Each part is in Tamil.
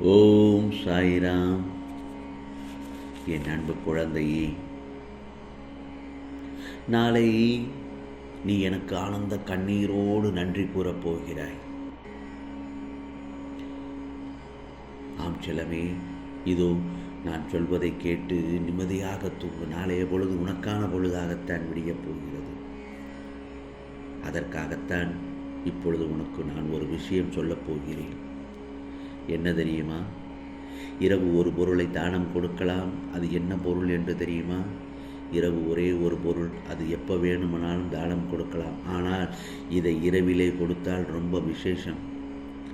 ஓம் சாய்ராம். என் அன்பு குழந்தையே நாளை நீ எனக்கு ஆனந்த கண்ணீரோடு நன்றி கூறப் போகிறாய். ஆம் செல்லமே இதோ நான் சொல்வதை கேட்டு நிம்மதியாக தூங்கு. நாளைய பொழுது உனக்கான பொழுதாகத்தான் விடியப் போகிறது. அதற்காகத்தான் இப்பொழுது உனக்கு நான் ஒரு விஷயம் சொல்லப் போகிறேன். என்ன தெரியுமா? இரவு ஒரு பொருளை தானம் கொடுக்கலாம் அது என்ன பொருள் என்று தெரியுமா? இரவு ஒரே ஒரு பொருள் அது எப்போ வேணுமானாலும் தானம் கொடுக்கலாம். ஆனால் இதை இரவிலே கொடுத்தால் ரொம்ப விசேஷம்.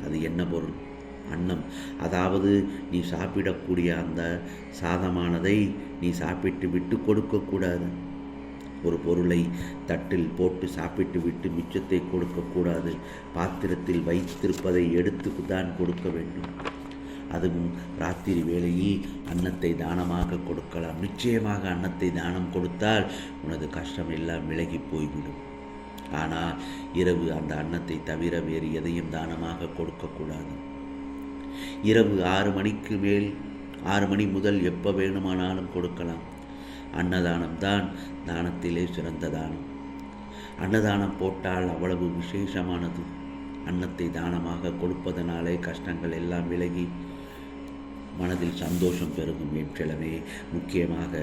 அது என்ன பொருள்? அன்னம். அதாவது நீ சாப்பிடக்கூடிய அந்த சாதமானதை நீ சாப்பிட்டு விட்டு கொடுக்கக்கூடாது ஒரு பொருளை தட்டில் போட்டு சாப்பிட்டு விட்டு மிச்சத்தை கொடுக்கக்கூடாது. பாத்திரத்தில் வைத்திருப்பதை எடுத்து தான் கொடுக்க வேண்டும். அதுவும் ராத்திரி வேளையில் அன்னத்தை தானமாக கொடுக்கலாம். நிச்சயமாக அன்னத்தை தானம் கொடுத்தால் உனது கஷ்டம் எல்லாம் விலகி போய்விடும். ஆனால் இரவு அந்த அன்னத்தை தவிர வேறு எதையும் தானமாக கொடுக்கக்கூடாது. இரவு ஆறு மணிக்கு மேல் ஆறு மணி முதல் எப்போ வேணுமானாலும் கொடுக்கலாம். அன்னதானம் தான் தானத்திலே சிறந்த தானம் அன்னதானம் போட்டால் அவ்வளவு விசேஷமானது. அன்னத்தை தானமாக கொடுப்பதனாலே கஷ்டங்கள் எல்லாம் விலகி மனதில் சந்தோஷம் பெருகும் என்றளவே முக்கியமாக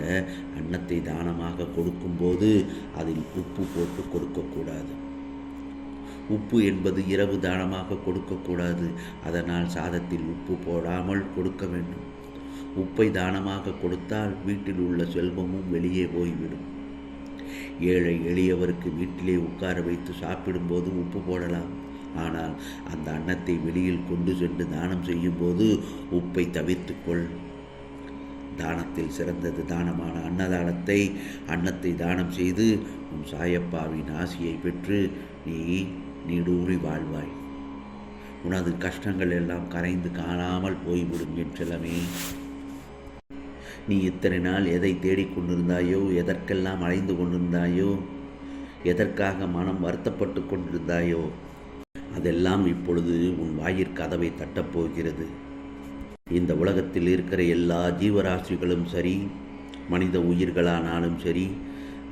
அன்னத்தை தானமாக கொடுக்கும்போது அதில் உப்பு போட்டு கொடுக்கக்கூடாது. உப்பு என்பது இரவு தானமாக கொடுக்கக்கூடாது. அதனால் சாதத்தில் உப்பு போடாமல் கொடுக்க வேண்டும். உப்பை தானமாக கொடுத்தால் வீட்டில் உள்ள செல்வமும் வெளியே போய்விடும். ஏழை எளியவருக்கு வீட்டிலே உட்கார வைத்து சாப்பிடும்போது உப்பு போடலாம். ஆனால் அந்த அன்னத்தை வெளியில் கொண்டு சென்று தானம் செய்யும்போது உப்பை தவிர்த்துக்கொள் தானத்தில் சிறந்தது தானமான அன்னதானத்தை அன்னத்தை தானம் செய்து உன் சாயப்பாவின் ஆசியை பெற்று நீ நீடூறி வாழ்வாய். உனது கஷ்டங்கள் எல்லாம் கரைந்து காணாமல் போய்விடும் என் நீ இத்தனை நாள் எதை தேடிக்கொண்டிருந்தாயோ எதற்கெல்லாம் அலைந்து கொண்டிருந்தாயோ எதற்காக மனம் வருத்தப்பட்டு கொண்டிருந்தாயோ அதெல்லாம் இப்பொழுது உன் வாயிற் கதவை தட்டப்போகிறது இந்த உலகத்தில் இருக்கிற எல்லா ஜீவராசிகளும் சரி மனித உயிர்களானாலும் சரி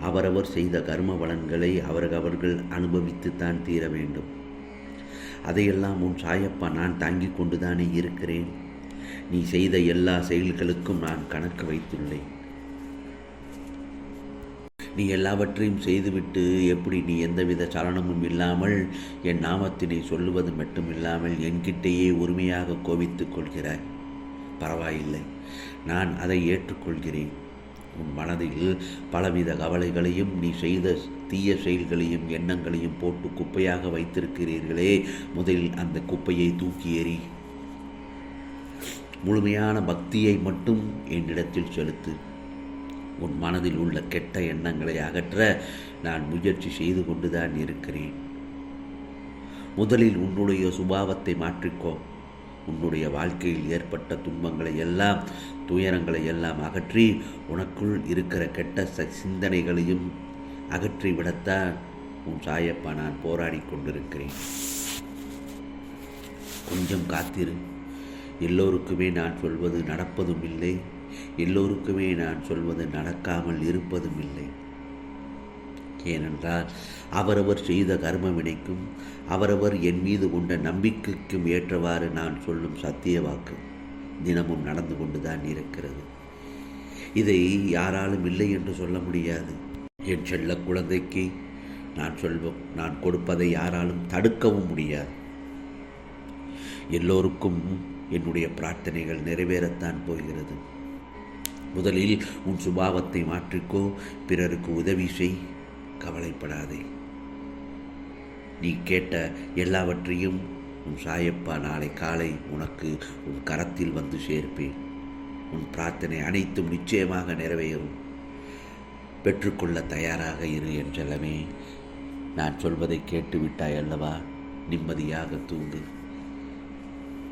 அவரவர் செய்த கர்ம பலன்களை அவரவர்கள் அனுபவித்துத்தான் தீர வேண்டும். அதையெல்லாம் உன் சாயப்பா நான் தாங்கிக் கொண்டுதானே இருக்கிறேன். நீ செய்த எல்லா செயல்களுக்கும் நான் கணக்கு வைத்துள்ளேன். நீ எல்லாவற்றையும் செய்துவிட்டு எப்படி நீ எந்தவித சலனமும் இல்லாமல் என் நாமத்தினை சொல்லுவது மட்டுமில்லாமல் என்கிட்டேயே உரிமையாக கோபித்துக் கொள்கிறாய். பரவாயில்லை நான் அதை ஏற்றுக்கொள்கிறேன். உன் மனதில் பலவித கவலைகளையும் நீ செய்த தீய செயல்களையும் எண்ணங்களையும் போட்டு குப்பையாக வைத்திருக்கிறீர்களே. முதலில் அந்த குப்பையை தூக்கி எறி முழுமையான பக்தியை மட்டும் என்னிடத்தில் செலுத்து. உன் மனதில் உள்ள கெட்ட எண்ணங்களை அகற்ற நான் முயற்சி செய்து கொண்டுதான் இருக்கிறேன். முதலில் உன்னுடைய சுபாவத்தை மாற்றிக்கோ. உன்னுடைய வாழ்க்கையில் ஏற்பட்ட துன்பங்களை எல்லாம் துயரங்களை எல்லாம் அகற்றி உனக்குள் இருக்கிற கெட்ட சிந்தனைகளையும் அகற்றி விடத்தான் உன் சாயப்பா நான் போராடி கொண்டிருக்கிறேன். கொஞ்சம் காத்திரு. எல்லோருக்குமே நான் சொல்வது நடப்பதும் இல்லை. எல்லோருக்குமே நான் சொல்வது நடக்காமல் இருப்பதும் இல்லை. ஏனென்றால் அவரவர் செய்த கர்மவினைக்கும் அவரவர் என் மீது கொண்ட நம்பிக்கைக்கும் ஏற்றவாறு நான் சொல்லும் சத்திய வாக்கு தினமும் நடந்து கொண்டுதான் இருக்கிறது. இதை யாராலும் இல்லை என்று சொல்ல முடியாது. என் செல்ல குழந்தைக்கு நான் சொல்வோம் நான் கொடுப்பதை யாராலும் தடுக்கவும் முடியாது. எல்லோருக்கும் என்னுடைய பிரார்த்தனைகள் நிறைவேறத்தான் போகிறது. முதலில் உன் சுபாவத்தை மாற்றிக்கோ பிறருக்கு உதவி செய் கவலைப்படாதே. நீ கேட்ட எல்லாவற்றையும் உன் சாயப்பா நாளை காலை உனக்கு உன் கரத்தில் வந்து சேர்ப்பேன். உன் பிரார்த்தனை அனைத்தும் நிச்சயமாக நிறைவேறும். பெற்றுக்கொள்ள தயாராக இரு என்றெல்லாமே நான் சொல்வதை கேட்டு விட்டாய் அல்லவா? நிம்மதியாக தூங்கு.